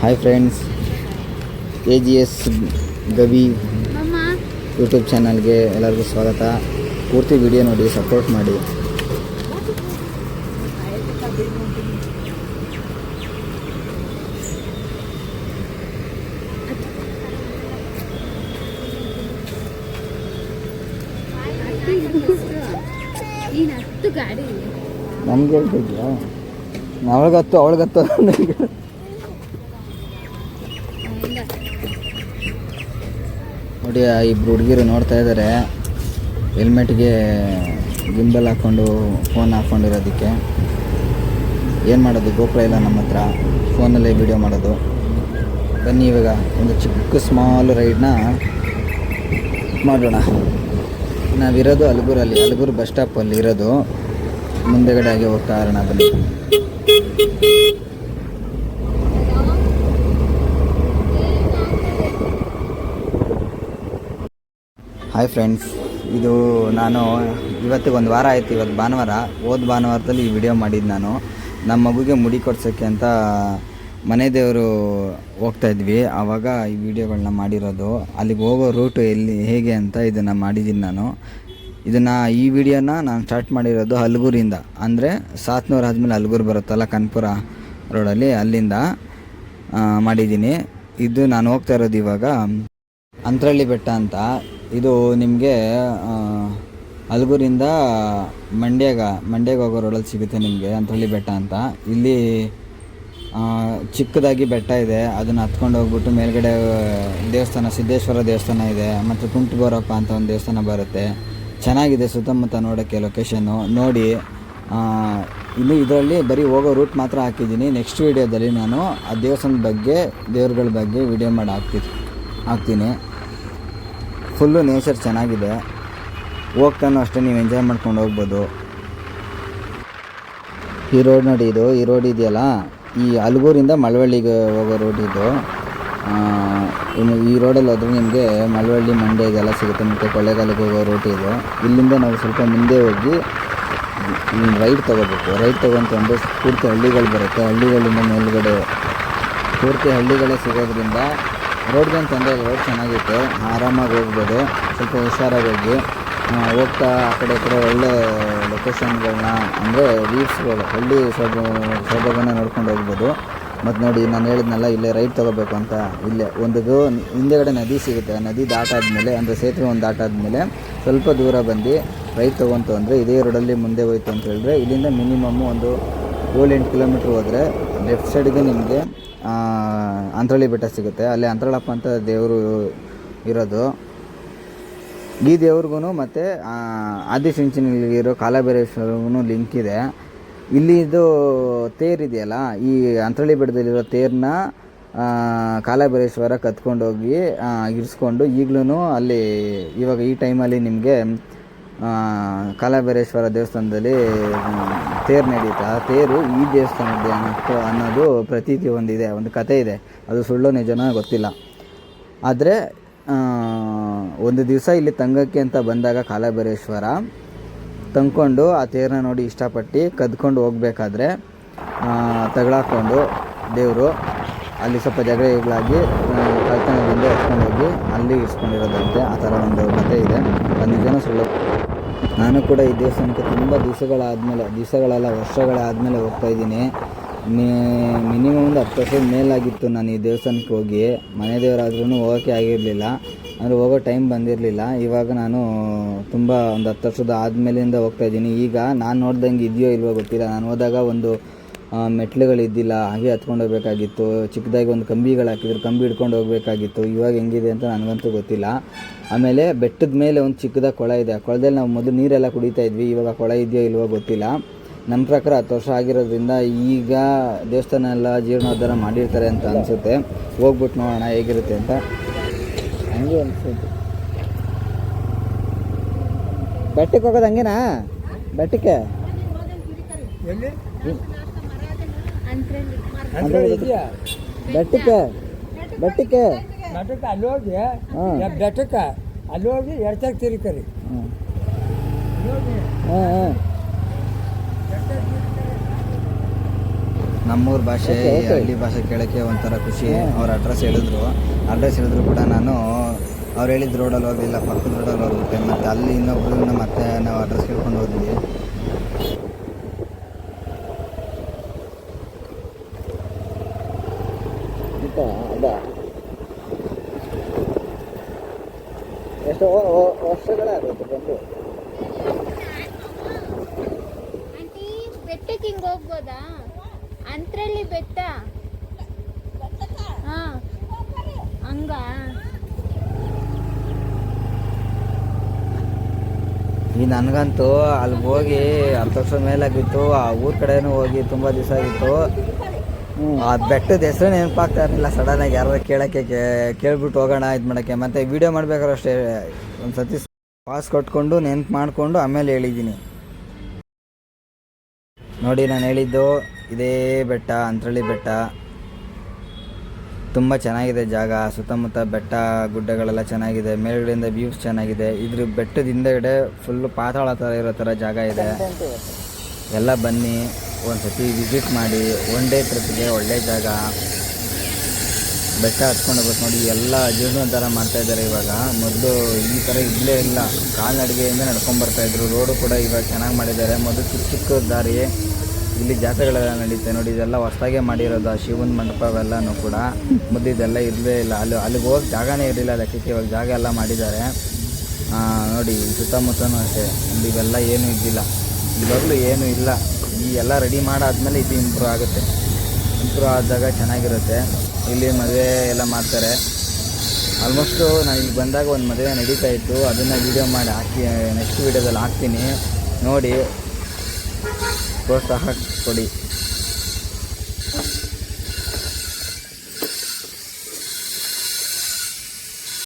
Hi friends K G S Gavi YouTube ಚಾನಲ್ಗೆ ಎಲ್ಲರಿಗೂ ಸ್ವಾಗತ. ಪೂರ್ತಿ ವಿಡಿಯೋ ನೋಡಿ ಸಪೋರ್ಟ್ ಮಾಡಿ. ನಮ್ಗೆ ಹೇಳ್ತಿದ್ಯಾ ಅವಳಿಗತ್ತು ಅವಳಿಗತ್ತು ನೋಡಿ ಆ ಇಬ್ರು ಹುಡುಗಿರು ನೋಡ್ತಾ ಇದ್ದಾರೆ ಹೆಲ್ಮೆಟ್ಗೆ ಗಿಂಬಲ್ ಹಾಕ್ಕೊಂಡು ಫೋನ್ ಹಾಕ್ಕೊಂಡಿರೋದಕ್ಕೆ ಏನು ಮಾಡೋದು? ಗೋಪುರ ಇಲ್ಲ ನಮ್ಮ ಹತ್ರ. ಫೋನಲ್ಲೇ ವಿಡಿಯೋ ಮಾಡೋದು. ಬನ್ನಿ ಇವಾಗ ಒಂದು ಚಿಕ್ಕ ಸ್ಮಾಲ್ ರೈಡ್ನ ಮಾಡೋಣ. ನಾವಿರೋದು ಅಲ್ಗೂರಲ್ಲಿ. ಅಲ್ಗೂರು ಬಸ್ ಸ್ಟಾಪಲ್ಲಿ ಇರೋದು. ಮುಂದೆಗಡೆ ಆಗಿ ಹೋಗ್ತಾ ಇರೋಣ ಬನ್ನಿ. ಹಾಯ್ ಫ್ರೆಂಡ್ಸ್ ಇದು ನಾನು ಇವತ್ತಿಗೊಂದು ವಾರ ಆಯಿತು, ಇವತ್ತು ಭಾನುವಾರ. ಹೋದ ಭಾನುವಾರದಲ್ಲಿ ಈ ವಿಡಿಯೋ ಮಾಡಿದ್ದು ನಾನು. ನಮ್ಮ ಮಗುಗೆ ಮುಡಿ ಕೊಡ್ಸೋಕ್ಕೆ ಅಂತ ಮನೆ ದೇವರು ಹೋಗ್ತಾ ಇದ್ವಿ. ಆವಾಗ ಈ ವಿಡಿಯೋಗಳನ್ನ ಮಾಡಿರೋದು. ಅಲ್ಲಿಗೆ ಹೋಗೋ ರೂಟು ಎಲ್ಲಿ, ಹೇಗೆ ಅಂತ ಇದನ್ನು ಮಾಡಿದ್ದೀನಿ ನಾನು. ಇದನ್ನು, ಈ ವಿಡಿಯೋನ ನಾನು ಸ್ಟಾರ್ಟ್ ಮಾಡಿರೋದು ಹಲಗೂರಿಂದ. ಅಂದರೆ ಸಾತ್ನೂರು ಆದಮೇಲೆ ಹಲಗೂರು ಬರುತ್ತಲ್ಲ, ಕನ್ಪುರ ರೋಡಲ್ಲಿ, ಅಲ್ಲಿಂದ ಮಾಡಿದ್ದೀನಿ. ಇದು ನಾನು ಹೋಗ್ತಾ ಇರೋದು ಇವಾಗ ಅಂತರಳ್ಳಿ ಬೆಟ್ಟ ಅಂತ. ಇದು ನಿಮಗೆ ಅಲ್ಗೂರಿಂದ ಮಂಡ್ಯಗ, ಮಂಡ್ಯಗೆ ಹೋಗೋ ರೋಡಲ್ಲಿ ಸಿಗುತ್ತೆ ನಿಮಗೆ ಅಂಥಳ್ಳಿ ಬೆಟ್ಟ ಅಂತ. ಇಲ್ಲಿ ಚಿಕ್ಕದಾಗಿ ಬೆಟ್ಟ ಇದೆ, ಅದನ್ನು ಹತ್ಕೊಂಡು ಹೋಗ್ಬಿಟ್ಟು ಮೇಲ್ಗಡೆ, ದೇವಸ್ಥಾನ, ಸಿದ್ದೇಶ್ವರ ದೇವಸ್ಥಾನ ಇದೆ, ಮತ್ತು ಕುಂಟುಗೋರಪ್ಪ ಅಂತ ಒಂದು ದೇವಸ್ಥಾನ ಬರುತ್ತೆ. ಚೆನ್ನಾಗಿದೆ ಸುತ್ತಮುತ್ತ ನೋಡೋಕ್ಕೆ ಲೊಕೇಶನ್ನು ನೋಡಿ ಇನ್ನು ಇದರಲ್ಲಿ ಬರೀ ಹೋಗೋ ರೂಟ್ ಮಾತ್ರ ಹಾಕಿದ್ದೀನಿ. ನೆಕ್ಸ್ಟ್ ವೀಡಿಯೋದಲ್ಲಿ ನಾನು ಆ ದೇವಸ್ಥಾನದ ಬಗ್ಗೆ, ದೇವ್ರಗಳ ಬಗ್ಗೆ ವಿಡಿಯೋ ಮಾಡಿ ಹಾಕ್ತೀನಿ ಹಾಕ್ತೀನಿ. ಫುಲ್ಲು ನೇಚರ್ ಚೆನ್ನಾಗಿದೆ. ಹೋಗ್ತಾನೂ ಅಷ್ಟೇ, ನೀವು ಎಂಜಾಯ್ ಮಾಡ್ಕೊಂಡು ಹೋಗ್ಬೋದು. ಈ ರೋಡ್ ನೋಡಿ ಇದು, ಈ ರೋಡ್ ಇದೆಯಲ್ಲ? ಈ ಅಲ್ಗೂರಿಂದ ಮಳವಳ್ಳಿಗೆ ಹೋಗೋ ರೋಡ್ ಇದು. ಈ ರೋಡಲ್ಲಿ ಹೋದ್ರೆ ನಿಮಗೆ ಮಳವಳ್ಳಿ, ಮಂಡ್ಯ ಇದೆಲ್ಲ ಸಿಗುತ್ತೆ. ಮತ್ತು ಕೊಳ್ಳೇಗಾಲಕ್ಕೆ ಹೋಗೋ ರೋಡ್ ಇದು. ಇಲ್ಲಿಂದ ನಾವು ಸ್ವಲ್ಪ ಮುಂದೆ ಹೋಗಿ ರೈಡ್ ತೊಗೋಬೇಕು. ರೈಡ್ ತೊಗೊಂತಂದು ಪೂರ್ತಿ ಹಳ್ಳಿಗಳು ಬರುತ್ತೆ. ಹಳ್ಳಿಗಳಿಂದ ಮೇಲುಗಡೆ ಪೂರ್ತಿ ಹಳ್ಳಿಗಳೇ ಸಿಗೋದ್ರಿಂದ ರೋಡ್ಗೇನು ತೊಂದರೆ ಇಲ್ಲ ರೋಡ್ ಚೆನ್ನಾಗಿತ್ತು. ಆರಾಮಾಗಿ ಹೋಗ್ಬೋದು. ಸ್ವಲ್ಪ ಹುಷಾರಾಗಿ ಹೋಗಿ ಹೋಗ್ತಾ ಆ ಕಡೆ ಈ ಕಡೆ ಒಳ್ಳೆ ಲೊಕೇಶನ್ಗಳನ್ನ ಅಂದರೆ ವ್ಯೂಸ್ಗಳು ಹಳ್ಳಿ ಸೊಬ ಸೊಬಗನ್ನ ನೋಡ್ಕೊಂಡು ಹೋಗ್ಬೋದು. ಮತ್ತು ನೋಡಿ ನಾನು ಹೇಳಿದ್ನಲ್ಲ, ಇಲ್ಲೇ ರೈಟ್ ತೊಗೋಬೇಕು ಅಂತ. ಇಲ್ಲೇ ಒಂದು ಹಿಂದೆಗಡೆ ನದಿ ಸಿಗುತ್ತೆ. ಆ ನದಿ ದಾಟಾದ್ಮೇಲೆ, ಅಂದರೆ ಸೇತುವೆ ಒಂದು ದಾಟಾದ್ಮೇಲೆ ಸ್ವಲ್ಪ ದೂರ ಬಂದು ರೈಟ್ ತೊಗೊಂತು ಅಂದರೆ ಇದೇ ರೋಡಲ್ಲಿ ಮುಂದೆ ಹೋಯ್ತು ಅಂತ ಹೇಳಿದ್ರೆ ಇಲ್ಲಿಂದ ಮಿನಿಮಮ್ ಒಂದು ಏಳು ಎಂಟು ಕಿಲೋಮೀಟ್ರ್ ಹೋದರೆ ಲೆಫ್ಟ್ ಸೈಡ್ಗೆ ನಿಮಗೆ ಅಂತ್ರಳ್ಳಿ ಬೆಟ್ಟ ಸಿಗುತ್ತೆ. ಅಲ್ಲಿ ಅಂತರಳಪ್ಪ ಅಂತ ದೇವರು ಇರೋದು. ಈ ದೇವ್ರಿಗೂ ಮತ್ತು ಆದಿಚುಂಚನಗಿರೋ ಕಾಲಭೈರೇಶ್ವರಿಗೂ ಲಿಂಕ್ ಇದೆ. ಇಲ್ಲಿ ಇದು ತೇರ್ ಇದೆಯಲ್ಲ, ಈ ಅಂತರಳಿ ಬೆಟ್ಟದಲ್ಲಿರೋ ತೇರನ್ನ ಕಾಲಭೈರೇಶ್ವರ ಕತ್ಕೊಂಡೋಗಿ ಇರಿಸ್ಕೊಂಡು ಈಗಲೂ ಅಲ್ಲಿ ಇವಾಗ ಈ ಟೈಮಲ್ಲಿ ನಿಮಗೆ ಕಾಲಭೈರೇಶ್ವರ ದೇವಸ್ಥಾನದಲ್ಲಿ ತೇರು ನಡೆಯುತ್ತೆ ಆ ತೇರು ಈ ದೇವಸ್ಥಾನದ್ದು ಅನ್ನೋ ಅನ್ನೋದು ಪ್ರತೀತಿ ಒಂದಿದೆ, ಒಂದು ಕತೆ ಇದೆ. ಅದು ಸುಳ್ಳು ನಿಜನೋ ಗೊತ್ತಿಲ್ಲ. ಆದರೆ ಒಂದು ದಿವಸ ಇಲ್ಲಿ ತಂಗಕ್ಕೆ ಅಂತ ಬಂದಾಗ ಕಾಲಭೈರೇಶ್ವರ ತಂಕೊಂಡು ಆ ತೇರನ್ನ ನೋಡಿ ಇಷ್ಟಪಟ್ಟು ಕದ್ಕೊಂಡು ಹೋಗ್ಬೇಕಾದ್ರೆ ತಗಳಾಕೊಂಡು ದೇವರು ಅಲ್ಲಿ ಸ್ವಲ್ಪ ಜಗಳಗಳಾಗಿ ಕಳ್ತನದಿಂದ ಎತ್ಕೊಂಡು ಹೋಗಿ, ಅಲ್ಲಿ ಇಸ್ಕೊಂಡಿರೋದಂತೆ. ಆ ಥರ ಒಂದು ಕಥೆ ಇದೆ. ಅದು ನಿಜನೂ ಸುಳ್ಳು. ನಾನು ಕೂಡ ಈ ದೇವಸ್ಥಾನಕ್ಕೆ ತುಂಬ ದಿವಸಗಳಾದಮೇಲೆ, ದಿವಸಗಳೆಲ್ಲ, ವರ್ಷಗಳಾದಮೇಲೆ ಹೋಗ್ತಾ ಇದ್ದೀನಿ. ಮಿನಿಮಮ್ ಒಂದು ಹತ್ತು ವರ್ಷದ ಮೇಲಾಗಿತ್ತು ನಾನು ಈ ದೇವಸ್ಥಾನಕ್ಕೆ ಹೋಗಿ. ಮನೆ ದೇವರಾದ್ರೂ ಹೋಗೋಕ್ಕೆ ಆಗಿರಲಿಲ್ಲ. ಅಂದರೆ ಹೋಗೋ ಟೈಮ್ ಬಂದಿರಲಿಲ್ಲ. ಇವಾಗ ನಾನು ತುಂಬ ಒಂದು ಹತ್ತು ವರ್ಷದ ಆದಮೇಲಿಂದ ಹೋಗ್ತಾ ಇದ್ದೀನಿ. ಈಗ ನಾನು ನೋಡ್ದಂಗೆ ಇದೆಯೋ ಇಲ್ವೋ ಗೊತ್ತಿಲ್ಲ. ನಾನು ಹೋದಾಗ ಒಂದು ಮೆಟ್ಲುಗಳಿದ್ದಿಲ್ಲ ಹಾಗೆ ಹತ್ಕೊಂಡು ಹೋಗ್ಬೇಕಾಗಿತ್ತು, ಚಿಕ್ಕದಾಗಿ ಒಂದು ಕಂಬಿಗಳು ಹಾಕಿದ್ರು, ಕಂಬಿ ಹಿಡ್ಕೊಂಡು ಹೋಗ್ಬೇಕಾಗಿತ್ತು, ಇವಾಗ ಹೆಂಗಿದೆ ಅಂತ ನನಗಂತೂ ಗೊತ್ತಿಲ್ಲ. ಆಮೇಲೆ ಬೆಟ್ಟದ ಮೇಲೆ ಒಂದು ಚಿಕ್ಕದಾಗಿ ಕೊಳ ಇದೆ, ಆ ಕೊಳದಲ್ಲಿ ನಾವು ಮೊದಲು ನೀರೆಲ್ಲ ಕುಡಿತಾ ಇದ್ವಿ, ಇವಾಗ ಕೊಳ ಇದೆಯೋ ಇಲ್ವೋ ಗೊತ್ತಿಲ್ಲ. ನಮ್ಮ ಪ್ರಕಾರ ಹತ್ತು ವರ್ಷ ಆಗಿರೋದ್ರಿಂದ ಈಗ ದೇವಸ್ಥಾನ ಎಲ್ಲ ಜೀರ್ಣೋದ್ಧಾರ ಮಾಡಿರ್ತಾರೆ ಅಂತ ಅನಿಸುತ್ತೆ. ಹೋಗ್ಬಿಟ್ಟು ನೋಡೋಣ ಹೇಗಿರುತ್ತೆ ಅಂತ. ಹಂಗೆ ಅನಿಸುತ್ತೆ. ಬೆಟ್ಟಕ್ಕೆ ಹೋಗೋದು ಹಂಗೇನಾ? ಬೆಟ್ಟಕ್ಕೆ? ಬೆಟ್ಟಕ್ಕೆ ಬೆಟ್ಟಕ್ಕೆ. ನಾಟಕ ಅಲ್ಲಿ ಹೋಗಿ ಬೆಟ್ಟಕ್ಕೆ ಅಲ್ಲಿ ಹೋಗಿ ಎಡ್ತಕ್ಕೆ ತಿರುಕರಿ ನಮ್ಮೂರ ಭಾಷೆ. ಹಳ್ಳಿ ಭಾಷೆ ಕೇಳೋಕ್ಕೆ ಒಂಥರ ಖುಷಿ. ಅವ್ರ ಅಡ್ರೆಸ್ ಹೇಳಿದ್ರು. ಅಡ್ರೆಸ್ ಹೇಳಿದ್ರು ಕೂಡ ನಾನು ಅವ್ರು ಹೇಳಿದ ರೋಡಲ್ಲಿ ಹೋಗಲಿಲ್ಲ ಪಕ್ಕದ ರೋಡಲ್ಲಿ ಹೋಗ್ಬಿಟ್ಟೆ ಮತ್ತು ಅಲ್ಲಿ ಇನ್ನೊಬ್ರನ್ನ ಮತ್ತೆ ನಾವು ಅಡ್ರೆಸ್ ಕೇಳ್ಕೊಂಡು ಹೋದ್ವಿ. ಎಷ್ಟು ವರ್ಷಗಳಾಗುತ್ತೆ ಬಂದು ಬೆಟ್ಟಕ್ಕೆ ಹಿಂಗೆ ಹೋಗ್ಬೋದಾ? ಅಂತರಲ್ಲಿ ಬೆಟ್ಟ ಹಾ. ಹಂಗ? ಈ ನನಗಂತೂ ಅಲ್ಲಿ ಹೋಗಿ ಹತ್ತು ವರ್ಷ ಮೇಲಾಗಿತ್ತು ಆ ಊರ ಕಡೆನೂ ಹೋಗಿ ತುಂಬ ದಿವಸ ಆಗಿತ್ತು. ಆ ಬೆಟ್ಟದ ಹೆಸರು ನೆನಪಾಗ್ತಾ ಇರಲಿಲ್ಲ. ಸಡನ್ನಾಗಿ ಯಾರು ಕೇಳೋಕ್ಕೆ ಕೇಳ್ಬಿಟ್ಟು ಹೋಗೋಣ ಇದು ಮಾಡೋಕ್ಕೆ. ಮತ್ತು ವೀಡಿಯೋ ಮಾಡ್ಬೇಕಾದ್ರೆ ಅಷ್ಟೇ, ಒಂದು ಸತಿ ಪಾಸ್ ಕೊಟ್ಕೊಂಡು ನೆನ್ಪು ಮಾಡಿಕೊಂಡು ಆಮೇಲೆ ಹೇಳಿದ್ದೀನಿ. ನೋಡಿ, ನಾನು ಹೇಳಿದ್ದು ಇದೇ ಬೆಟ್ಟ, ಅಂತ್ರಳ್ಳಿ ಬೆಟ್ಟ. ತುಂಬ ಚೆನ್ನಾಗಿದೆ ಜಾಗ, ಸುತ್ತಮುತ್ತ ಬೆಟ್ಟ, ಗುಡ್ಡಗಳೆಲ್ಲ ಚೆನ್ನಾಗಿದೆ, ಮೇಲ್ಗಡೆಯಿಂದ ವ್ಯೂಸ್ ಚೆನ್ನಾಗಿದೆ. ಇದ್ರ ಬೆಟ್ಟದ ಹಿಂದೆಗಡೆ ಫುಲ್ಲು ಪಾತಾಳ ಥರ ಇರೋ ಥರ ಜಾಗ ಇದೆ. ಎಲ್ಲ ಬನ್ನಿ. ಒಂದು ಸತಿ ವಿಸಿಟ್ ಮಾಡಿ ಒನ್ ಡೇ ಟ್ರಿಪ್ಗೆ ಒಳ್ಳೆ ಜಾಗ. ಬೆಟ್ಟ ಹತ್ಕೊಂಡು ಹೋಗ್ಬೇಕು ನೋಡಿ, ಎಲ್ಲ ಜೀರ್ಣೋದ್ಧಾರ ಮಾಡ್ತಾ ಇದ್ದಾರೆ ಇವಾಗ. ಮೊದಲು ಈ ಥರ ಇಲ್ಲೇ ಇಲ್ಲ. ಕಾಲ್ನಡಿಗೆಯಿಂದ ನಡ್ಕೊಂಡು ಬರ್ತಾ ಇದ್ರು. ರೋಡು ಕೂಡ ಇವಾಗ ಚೆನ್ನಾಗಿ ಮಾಡಿದ್ದಾರೆ. ಮೊದಲು ಚಿಕ್ಕ ಚಿಕ್ಕ ದಾರಿ, ಇಲ್ಲಿ ಜಾತ್ರೆಗಳೆಲ್ಲ ನಡೀತೆ ನೋಡಿ, ಇದೆಲ್ಲ ಹೊಸ್ದಾಗೆ ಮಾಡಿರೋದು ಆ ಶಿವನ ಮಂಟಪ ಅವೆಲ್ಲನೂ ಕೂಡ. ಮೊದಲು ಇದೆಲ್ಲ ಇರಲೇ ಇಲ್ಲ. ಅಲ್ಲಿ, ಅಲ್ಲಿಗೆ ಹೋಗಿ ಜಾಗನೇ ಇರಲಿಲ್ಲ ಲೆಕ್ಕಕ್ಕೆ ಇವಾಗ ಜಾಗ ಎಲ್ಲ ಮಾಡಿದ್ದಾರೆ. ನೋಡಿ, ಸುತ್ತಮುತ್ತನೂ ಅಷ್ಟೇ. ಇಲ್ಲಿ ಇವೆಲ್ಲ ಏನೂ ಇದ್ದಿಲ್ಲ. ಇವಾಗಲೂ ಏನೂ ಇಲ್ಲ. ಈ ಎಲ್ಲ ರೆಡಿ ಮಾಡಾದಮೇಲೆ ಇದು ಇಂಪ್ರೂವ್ ಆಗುತ್ತೆ. ಇಂಪ್ರೂವ್ ಆದಾಗ ಚೆನ್ನಾಗಿರುತ್ತೆ. ಇಲ್ಲಿ ಮದುವೆ ಎಲ್ಲ ಮಾಡ್ತಾರೆ. ಆಲ್ಮೋಸ್ಟು ನಾನು ಇಲ್ಲಿ ಬಂದಾಗ ಒಂದು ಮದುವೆ ನಡೀತಾ ಇತ್ತು. ಅದನ್ನು ವೀಡಿಯೋ ಮಾಡಿ ಹಾಕಿ ನೆಕ್ಸ್ಟ್ ವೀಡಿಯೋದಲ್ಲಿ ಹಾಕ್ತೀನಿ. ನೋಡಿ. ಪ್ರೋತ್ಸಾಹ ಕೊಡಿ.